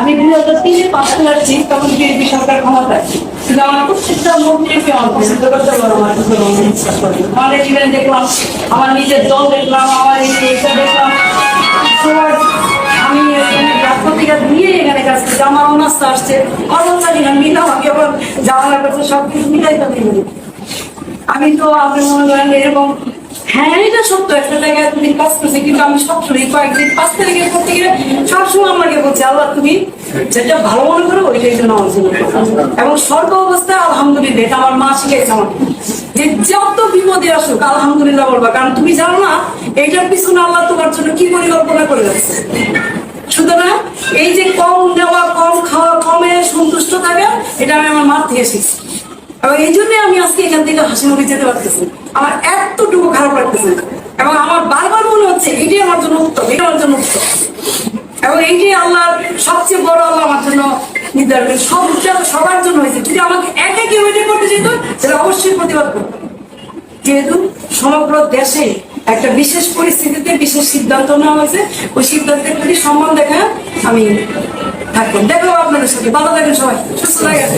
আমি দুই হাজার তিনে পাশ করে আসছি তখন বিএনপি সরকার ক্ষমতায় কিন্তু আমার প্রত্যেকটা মন্ত্রীকে পছন্দ করতে পারো আমার কিছু বিশ্বাস করি। আমার ইভেন্ট দেখলাম, আমার নিজের দল দেখলাম, আমার দেখলাম। আমি এখানে কাজ করছি। আমার অনার্স আসছে। কর্মচারী না মিলে আমাকে আবার করছে সব কিছু মিলাই তো আমি তো আপনি মনে করেন এরকম হ্যাঁ যত আসুক, আলহামদুলিল্লাহ কারণ তুমি জানো না, এইটার পিছনে আল্লাহ তোমার জন্য কি পরিকল্পনা করে রাখছে সুতরাং এই যে কম নেওয়া কম খাওয়া, কমে সন্তুষ্ট থাকা, এটা আমি আমার মার থেকে শিখছি। এবং এই জন্য আমি আজকে এখান থেকে যেতে পারতেছি আমার এতটুকু খারাপ লাগতেছে এবং আমার বারবার মনে হচ্ছে আমার জন্য উত্তম, এটা আমার জন্য উত্তম। এবং আল্লাহর সবচেয়ে বড় আল্লাহ আমার জন্য নির্ধারণ সব সবার জন্য হয়েছে। যদি আমাকে কেউ করতে যেত সেটা অবশ্যই প্রতিবাদ করতো। যেহেতু সমগ্র দেশে একটা বিশেষ পরিস্থিতিতে বিশেষ সিদ্ধান্ত নেওয়া হয়েছে। ওই সিদ্ধান্তের প্রতি সম্মান দেখা আমি থাকব। দেখো আপনাদের সাথে। ভালো থাকেন সবাই। সুস্থ থাকেন